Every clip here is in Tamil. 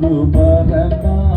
గురు పరమా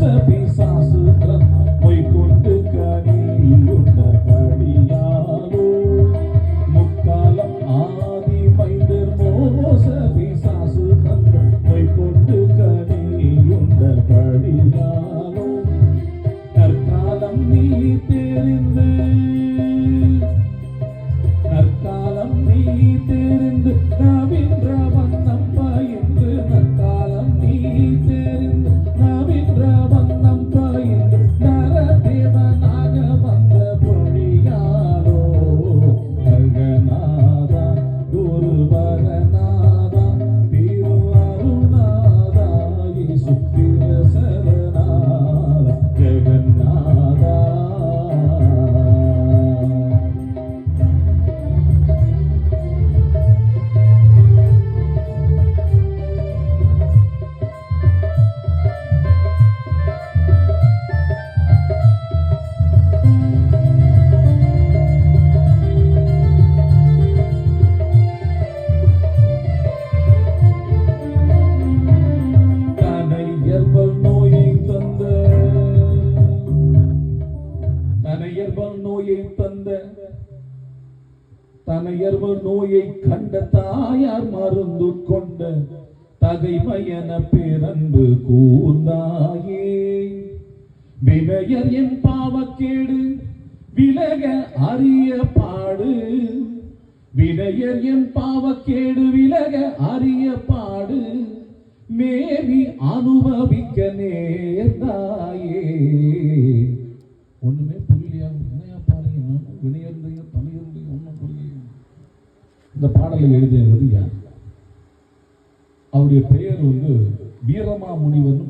the peace. தனையர்வல் நோயை தந்த தனையர்வல் நோயை கண்ட தாயார் மருந்து கொண்ட தகைமையன பேரன்பு கூந்தாயே வினையர் என் பாவக்கேடு விலக அரிய பாடு. வினையர் என் பாவக்கேடு விலக அரிய பாடு. மேவி அனுபவிக்க நேர்ந்தாயே. ஒண்ணுமே பாருங்க வினையர்ந்தையோ ஒன்றும் புரியல இந்த பாடலை எழுதியது யார்? அவருடைய பெயர் வந்து வீரமா முனிவர்னு